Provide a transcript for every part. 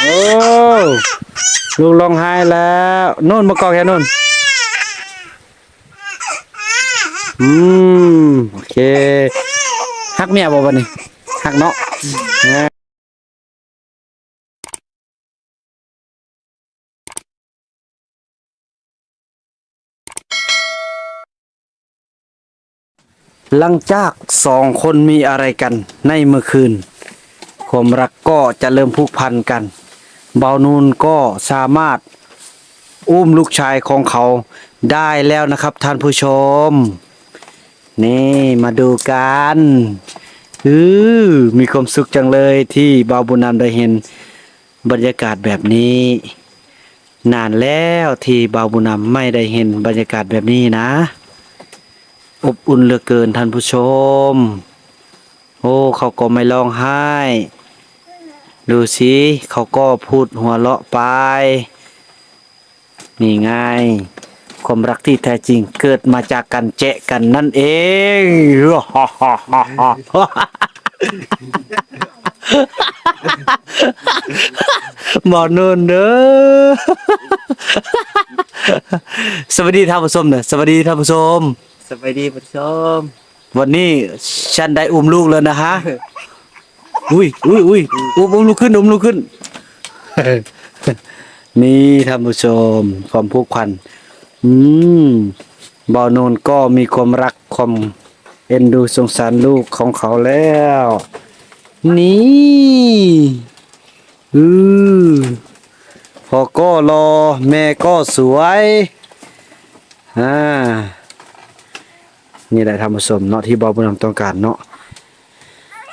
โอ้ลูกร้องไห้แล้วนู่นมากอกแค่นู่นอืมโอเคฮักเมียบ่วันนี้ฮักเนาะอ่า หลังจากสองคนมีอะไรกันในเมื่อคืน ความรักก็จะเริ่มผูกพันกัน เบานูนก็สามารถอุ้มลูกชายของเขาได้แล้วนะครับท่านผู้ชม นี่มาดูกันอือมีความสุขจังเลยที่เบาบุญนำได้เห็นบรรยากาศแบบนี้ นานแล้วที่เบาบุญนำไม่ได้เห็นบรรยากาศแบบนี้นะ อบอุ่นเหลือเกินท่านผู้ชม โอ้เขาก็ไม่ร้องไห้ ดูสิเขาก็พูดหัวเราะไป นี่ไงความรักที่แท้จริงเกิดมาจากการแจะกันนั่นเองหมอนูนเด้อสวัสดีท่านผู้ชมเนอะสวัสดีท่านผู้ชม สวัสดีผู้ชมวันนี้ฉันได้อุ้มลูกแล้วนะฮะ อุ้ยอุ้ยอุ้ยอุ้มอุ้มลูกขึ้นอุ้มลูกขึ้น นี่ท่านผู้ชมความผูกพัน อืมบอนูนก็มีความรักความเอ็นดูสงสารลูกของเขาแล้ว นี่อือพอก็รอ แม่ก็สวย อ่า นี่แหละธรรมสมเนาะที่บอบุญนำต้องการเนาะ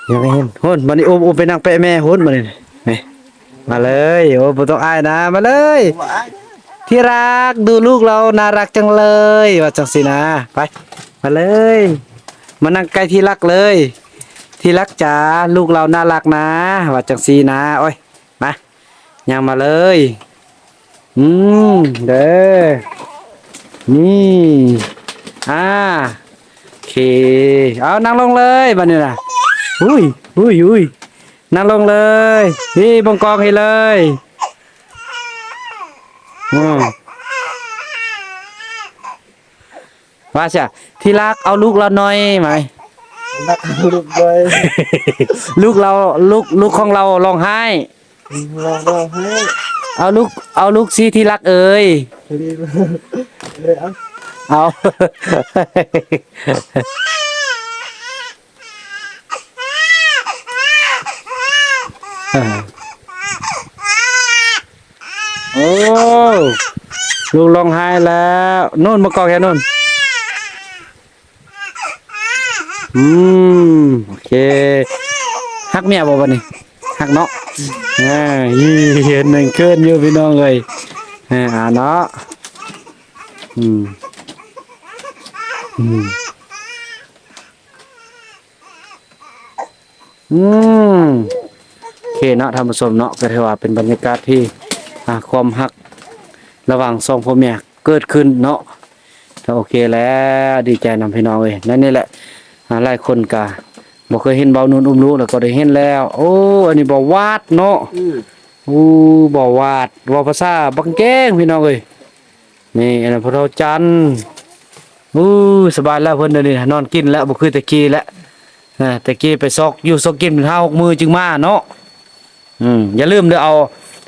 ยังไม่เห็นหุ่นมันนี่โอมโอมไปนั่งแปะแม่หุ่นมาเลยนี่มาเลยโอ้บ่ต้องอายนะมาเลย ที่รักดูลูกเราน่ารักจังเลยว่าจังสินะไปมาเลย มานั่งใกล้ที่รักเลย ที่รักจ๋าลูกเราน่ารักนะว่าจังสีนะโอ้ยมายังมาเลยอืมเด้อนี่อ่า เคเอานั่งลงเลยบันนี้นะอุ้ยอุ้ยอุ้ยนั่งลงเลย นี่บงกองให้เลยอืมว่าจ้ะที่รักเอาลูกเราหน่อยไหมนักลุกเลยลูกเราลูกลูกของเราร้องไห้ลองลองให้เอาลูกเอาลูกซีที่รักเอ่ยดี เลยเอาเอา โอ้ลูกร้องไห้แล้วนู่นมากอกแค่นู่นอืมโอเคฮักเมียบ่วันนี้ฮักเนาะอ่ายี่เห็นหนึ่งเกินอยู่พี่น้องเลยอ่าอ่าเนาะอืม อืมอืมโอเคเนาะท่านผู้ชมเนาะก็ถือว่าเป็นบรรยากาศที่อ่าความหักระหว่างสองพ่อแม่เกิดขึ้นเนาะก็โอเคแล้วดีใจนำพี่น้องเอ้ยนั่นนี่แหละอ่าหลายคนก็บ่เคยเห็นเบานูนอุ้มลูกแล้วก็ได้เห็นแล้ว โอ้อันนี้บ่วาดเนาะอืมอู้บ่วาดว่าภาษาบักแก้งพี่น้องเอ้ยนี่อันนั้นพระเราจันทร์ อู้สบายแล้วเพิ่นเดี๋ยวนี้นอนกินแล้วบ่คือตะกี้แล้วอ่าตะกี้ไปซอกอยู่ซอกกินห้าหกมือจึงมาเนาะอืมอย่าลืมเด้อเอา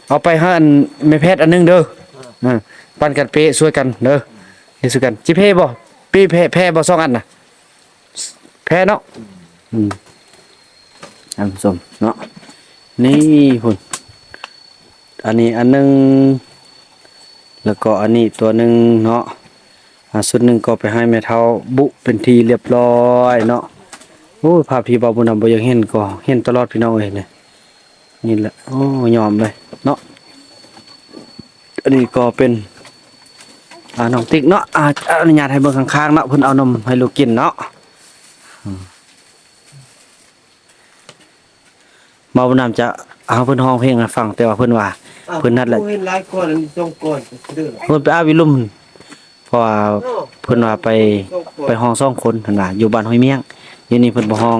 เอาไปให้อันแม่แพทย์อันหนึงเด้ออ่าปันกันเปะช่วยกันเด้อเฮ็ดช่วยกันจิเพ่บ่ปีแพ้แพ้บ่สองอันน่ะแพ้เนาะอืมท่านผู้ชมเนาะนี่พุ่นอันนี้อันหนึง แล้วก็อันนี้ตัวหนึงเนาะ สุดหนึงก็ไปให้แม่เฒ่าบุเป็นทีเรียบร้อยเนาะโอ้ยภาพที่บ่าวบุญนำบ่อยังเห็นก็เห็นตลอดพี่น้องเอ้ยเนี่ยนี่แหละโอ้ยอมเลยเนาะอันนี้ก็เป็นอ่าน้องติ๊กเนาะอ่าอนุญาตให้เบิ่งข้างๆเนาะเพิ่นเอานมให้ลูกกินเนาะอืมมาบ่นำจะเอาเพิ่นร้องเพลงให้ฟังแต่ว่าเพิ่นว่าเพิ่นนัดแหละเห็นหลายคนอันนี้ส่งก่อนเด้อเพิ่นไปอาวิลุม เพราะว่าเพิ่นว่าไปไปห้องสองคนหั่นน่ะอยู่บ้านห้วยเมียงอยู่นี่เพิ่นบ่ห้อง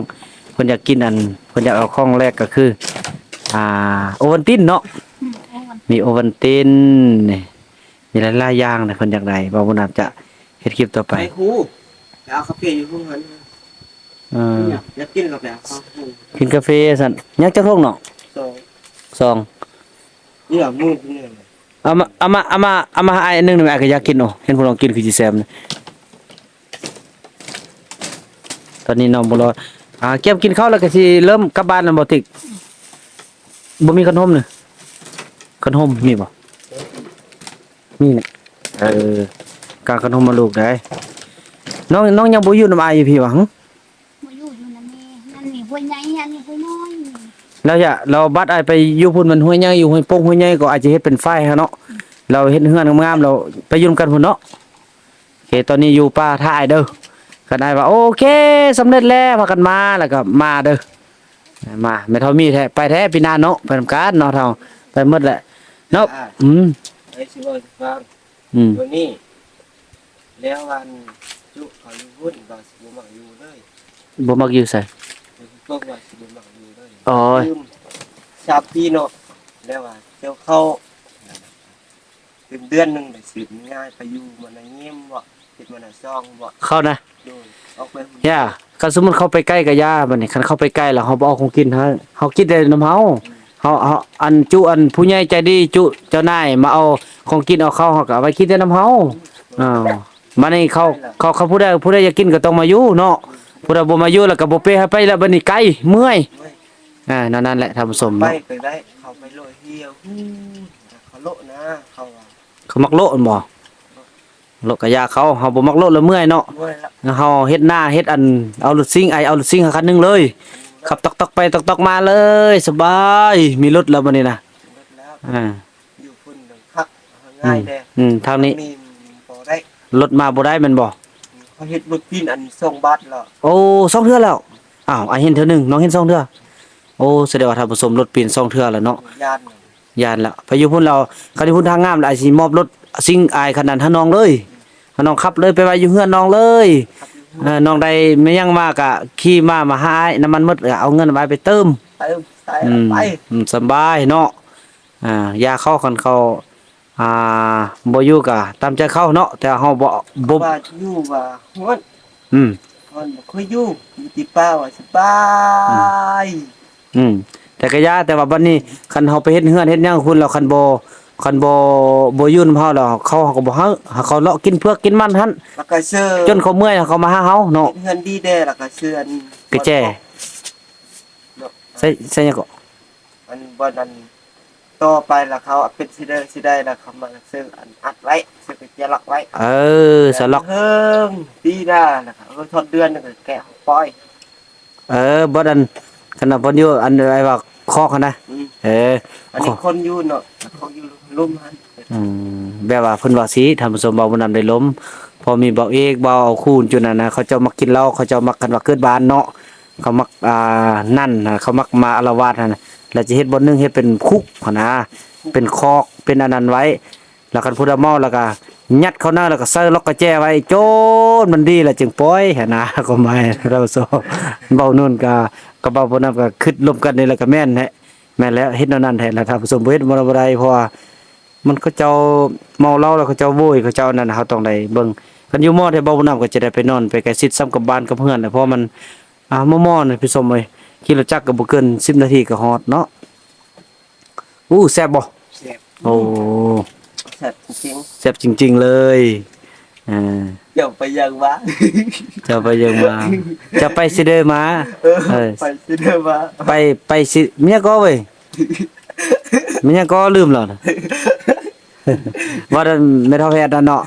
พิ่นอยากกินอันเพิ่นอยากเอาของแรกก็คือ อ่า โอวัลตินเนาะอืมโอ้มันมีโอวัลตินนี่มีหลายๆอย่างนะเพิ่นอยากได้บ่บุญนำจะเฮ็ดคลิปต่อไปไปครูไปเอาคาเฟ่อยู่พวกนั้นเอออยากกินกาแฟข้าวครูกินกาแฟซั่นยักจักโลกเนาะสองสองนี่แบบมืดเนี่ย เอามาเอามาเอามาเอามาให้อ้นหนึงหนึ่งไอ้ก็อยากกินเนาะเห็นพวกน้องกินคือสิแซ่บนะตอนนี้น้องบ่รออ่าเก็บกินข้าวแล้วก็สิเริ่มกลับบ้านแล้วบ่ติกบ่มีขนมนี่ขนมมีบ่มีนะเออกางขนมมาลูกได้น้องน้องยังบ่อยู่นำอ้ายอยู่พี่บ่หึมาอยู่อยู่นั่นนี่นั่นนี่ห้วยใหญ่อันนี้ห้วยน้อย เราจะเราบัดไอายไปอยู่พุ่นมันห้วยใหญ่อยู่ห้วยโป่งห้วยใหญ่ก็อาจจะเฮ็ดเป็นไฟฮะเนาะเราเฮ็ดเฮือนงามๆเราไปอยุ่นำกันพุ่นเนาะโอเคตอนนี้อยู่ป่าท่าไอายเด้อกันได้ว่าโอเคสำเร็จแล้วพากันมาแล้วก็มาเด้อมาไม่เท่ามีแท้ไปแท้ปีหน้าเนาะไปทำการเนาะเท่าไปหมดแหละเนาะอืมไอ้ชิบอยฟังอืมวันนี้แล้ววันจุเขาอยู่หุ้นบาสิบมักอยู่เลยบ่มักอยู่ใส่ พวกบาสิบมักอยู่เลยโอ้ยลืมชาปีเนาะแล้วว่าเจ้าเข้าเป็นเดือนหนึ่งได้สิบง่ายไปอยู่มันในเงียบบ่ติดมันในซองบ่เข้านะโดยออกไปหุ่นย่าคันสมมุติเข้าไปใกล้กับย่าบัดนี้คันเข้าไปใกล้แล้วเฮาบ่เอาของกินเฮาเฮากินได้นำเฮาเฮาเฮาอันจุอันผู้ใหญ่ใจดีจุเจ้านายมาเอาของกินเอาเข้าวเฮาก็เอาไปกินแต่น้ำเฮาอ้าวมานี่เขาเขาเขาผู้ใดผู้ใดอยากกินก็ต้องมาอยู่เนาะ ผู้ใดบ่มาอยู่แล้วก็บ่เปให้ไปแล้วบัดนี้ไกลเมื่อยเว้ยอ่านั่นนั่นแหละท่านผู้ชมไปเนาะไปได้ เขาไปโรยเหี่ยวฮู้เขาโลนะ เขาว่าเขามักโลดบ่โลดก็ยาเขาเฮาบ่มักโลดแล้วเมื่อยเนาะด้วยละแล้วเฮาเฮ็ดหน้าเฮ็ดอันเอารถซิ่งไอเอารถซิ่งคันหนึงเลยขับตอกๆไปตอกๆมาเลย สบาย มีรถแล้วบัดนี้นะเบิดแล้ว อ่าอยู่พุ่นหนึ่งคักง่ายแน่อืมทางนี้ มีพอได้รถมาบ่ได้แม่นบ่ เขาเฮ็ดรถพินอันส่งบัตรแล้วโอ้สองเทื่อแล้วอ้าวไอายเห็นเทื่อหนึ่งน้องเห็นสองเทื่อโอ้แสดงว่าท่านผู้ชมรถปีนสองเทื่อแล้วเนาะยานยานละไปอยู่พุ่นเราคันที่พุ่นทางงามแล้วอายสิมอบรถซิ่งอายขนาดให้น้องเลยให้น้องขับเลยไปไว้อยู่เฮือนน้องเลยครับอยู่เออน้องใดไม่ยังมากอะขี่มามาหาอ้ายน้ำมันหมดก็เอาเงินไว้ไปเติม ไปไปอืมไป อืมสำบายเนาะ อ่า ยาเข้าคันเข้า อ่าบ่อยู่ก็ตามใจเข้าเนาะแต่เฮาบ่บ่ว่าอยู่ว่าฮ้อนอืมฮ้อนบ่เคยอยู่อยู่ที่ป่าว่าสบายอืมแต่ก็ยาแต่ว่าบัดนี้คันเฮาไปเฮ็ดเฮือนเฮ็ดหยังคุณแล้วคันบ่คันบ่บ่อยู่นำเฮาแล้วเขาเขาก็บ่เฮาเขาเลาะกินเพือกกินมันหั่นแล้วก็เสื้อจนเขาเมื่อยเขามาหาเฮาเนาะเงินดีแด้แล้วก็เสื้ออันกระแจเนาะใส่ใส่หยังก็อันบ่นั้น ต่อไปแล้วเขาเอาเป็นสิได้สิได้แล้วเขามาซื้ออันอัดไว้ซื้อไปเจียล็อกไว้เออสล็อกเฮิมดีได้แล้วก็เออทอดเดือนนึงก็แกะปล่อย เออบ่ดันคันน่ะบ่อยู่อันอะไรว่าคอกหั่นนะอืมเอออันนี้คนอยู่เนาะเขาอยู่ลุ่มหันอืมแบบว่าเพิ่นว่าสิท่านผู้ชมเบาบ่นำได้ล้ม พอมีเบาเอกเบาเอาคูณจุนั่นนะเขาเจ้ามักกินเหล้าเขาเจ้ามักกันว่าเกิดบ้านเนาะ เขามักอ่านั่นนะเขามักมาอาละวาดนั่นน่ะแล้วจะเฮ็ดบ่หนึงเฮ็ดเป็นคุกหั่นนะเป็นคอกเป็นอันนั้นไว้ แล้วคันผู้ใดเมาแล้วก็ยัดเขาหน้าแล้วก็ใส่ล็อกกระแจไว้โจนมันดีแล้วจึงปล่อยหั่นนะก็ไม่เราสอบเบานู่นก็ก็เบาบ่นั้นก็คิดรวมกันนี่แหละก็แม่นแหละแม่นแล้วเฮ็ดแนวนั้นแท้แล้วท่านผู้ชมบ่เฮ็ดบ่ได้เพราะว่ามันเขาเจ้าเมาเหล้าแล้วเขาเจ้าโวยเขาเจ้านั่นเขาต้องได้เบิ่งคันอยู่ม้อที่เบาบ่น้ำก็จะได้ไปนอนไปใกล้ชิดซ้ำกับบ้านกับเพื่อนนะเพราะมัน อ่าหม้อๆนี่พี่สมเอ้ยขี่รถจักรก็บ่เกิน10นาทีก็ฮอดเนาะอู้แซ่บบ่แซ่บโอ้แซ่บจริงแซ่บจริง ๆ เลยอ่าๆเดี๋ยวไปยังวะจะไปยังมาจะไปสิเด้อมาเออเออไปสิเด้อวะไปไปสิเมียก็เว้ยเมียก็ลืมแล้วนะว่าแต่ไม่เท่าแพทย์นั่นเนาะ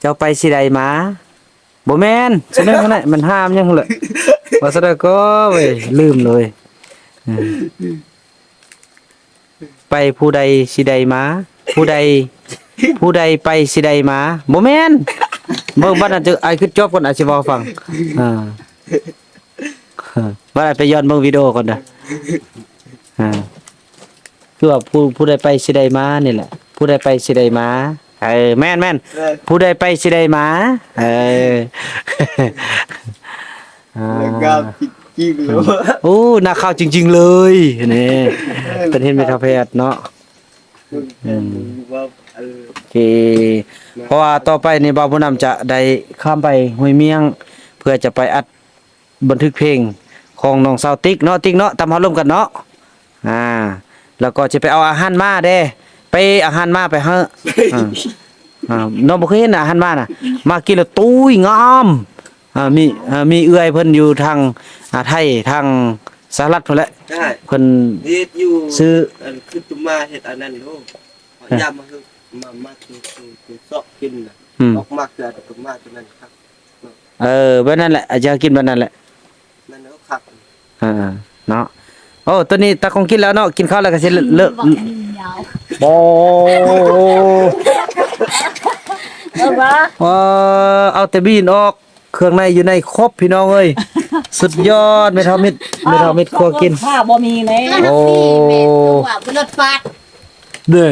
เจ้าไปสิใดมาบ่แม่นสินั่นขนาดมันห้ามยังเลย ว่าซะเด้อก็เว้ยลืมเลย ไปผู้ใดสิใดมา ผู้ใด ผู้ใดไปสิใดมาบ่แม่นเบิ่งบัดนั้นจะไอ้คือจบก่อนอาจสิเว้าฟังอ่าว่าไปย้อนเบิ่งวิดีโอก่อนเด้ออ่าคือว่าผู้ผู้ใดไปสิใดมานี่แหละ ผู้ใดไปสิใดมาเออแม่นแม่นผู้ใดไปสิได้มาเออ แล้วก็ปิดจริงเลยว่าโอ้นาข้าวจริง ๆ เลยนี่เป็นเห็นไหมครับแพทย์เนาะว่าเออโอเค เพราะว่าต่อไปนี่บ่าวผู้นำจะได้ข้ามไปห้วยเมียง เพื่อจะไปอัดบันทึกเพลงของน้องสาวติ๊กเนาะติ๊กเนาะตามเฮาร่วมกันเนาะอ่า แล้วก็จะไปเอาอาหารมาเด้ ไปอาหารมาไปเฮอะอ่าอ่าน้องบ่เคยเห็นอาหารมาน่ะ มากินแล้วตุ้ยงามอ่า มีอ่ามีเอื้อยเพิ่นอยู่ทางอ่าไทยทางสหรัฐพุ่นแหละได้เพิ่นเฮ็ดอยู่ซื้ออันคือตุมาเฮ็ดอันนั้นโลยามมาคือมามาคือคือคือซอกกินน่ะอืมออกมาคืออันตุมาตัวนั้นครับ เออแบบนั้นแหละอาจจะกินแบบนั้นแหละมันเอาคักอ่าเนาะโอ้ตัวนี้ตาคงกินแล้วเนาะกินข้าวแล้วก็สิเลิกบอกอันนี้ยาวโอ้เออวะเออเอาแต่บีนออก เครื่องในอยู่ในครบพี่น้องเอ้ยสุดยอดไม่เท่ามิดไม่เท่ามิดครัวกินข้าวบ่มีเลยโอ้แม่ตัวบนรถฟาดเด้อ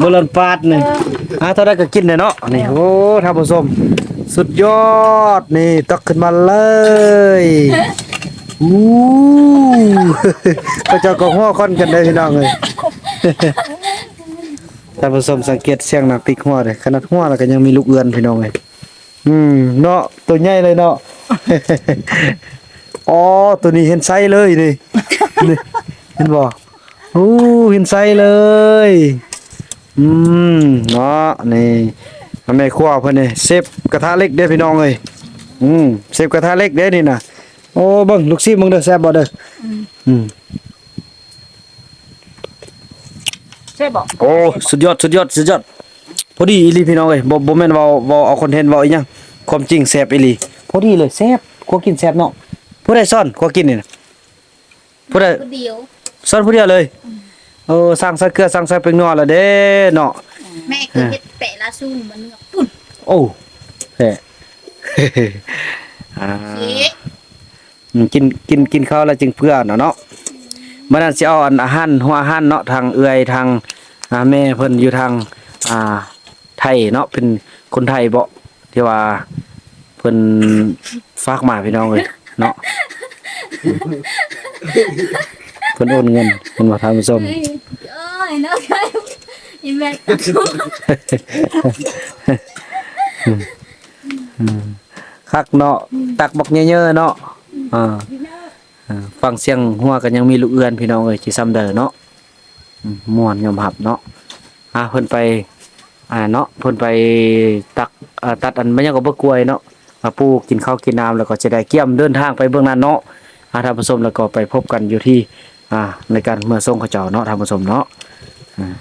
บ่ลอนปาดนี่อะเท่าได้ก็กินเลยเนาะนี่โอ้ท่านผู้ชมสุดยอดนี่ตักขึ้นมาเลยอู้ก็เจะก็หัวค่อนกันได้พี่น้องเอ้ยท่านผู้ชมสังเกตเสียงหนักติกหัวเลยขนาดหัวแล้วก็ยังมีลูกเอือนพี่น้องเลย อืมเนาะตัวใหญ่เลยเนาะ อ๋อตัวนี้เห็นไซส์เลยนี่นี่เห็นบ่โอ้เห็นไซส์เลย อืมเนาะนี่แม่ครัวเพิ่นนี่เซฟกระทะเล็กเด้อพี่น้องเอ้ยอืมเซฟกระทะเล็กเด้อนี่น่ะโอ้เบิ่งลูกซีมึงเด้อแซ่บบ่เด้ออืมใช่บอกโอ้สุดยอดสุดยอดสุดยอด พอดีอีหลีพี่น้องเอ้ยบ่บ่แม่นเว้าเว้าเอาคอนเทนต์เว้าอีหยังความจริงแซ่บอีหลีพอดีเลยแซ่บกว่ากินแซ่บเนาะผู้ใดสอนกว่ากินนี่น่ะผู้ใดผู้เดียวสอนผู้เดียวเลยโอ้สร้างใส่เกลือสร้างใส่เป็นนัวแล้วเด้เนาะแม่คือเฮ็ดแปะละซุ่มมันเงือกปุ่นโอ้แฮ่อ่าเอ๊ะอืมกินกินกินข้าวแล้วจึงเพื่อเนาะเนาะมื้อนั้นสิเอาอันอาหารหัวอาหารเนาะทางเอื้อยทางอ่าแม่เพิ่นอยู่ทางอ่า ไทยเนาะเป็นคนไทยบ่ที่ว่าเพิ่นฝากมาพี่น้องเอ้ยเนาะเพิ่นโอนเงินเพิ่นว่าทานผู้ชมเอ้ยเอ้ยเนาะใช่อีแม่ตะซุ่มคักเนาะตักบักเยอะๆเนาะอ่าอ่าฟังเสียงหัวกันยังมีลูกเอื้อนพี่น้องเอ้ยสิซ้ำเด้อเนาะอืมม่วนยอมรับเนาะอ่าเพิ่นไป อ่าเนาะเพิ่นไปตักอ่าตัดอันมันยังก็บ่กล้วยเนาะมาปลูกกินข้าวกินน้ำแล้วก็จะได้เกี่ยมเดินทางไปเบื้องนั้นเนาะอาท่านผู้ชมแล้วก็ไปพบกันอยู่ที่อ่าในการเมื่อส่งขาเจ้าเนาะท่านผู้ชมเนาะอ่า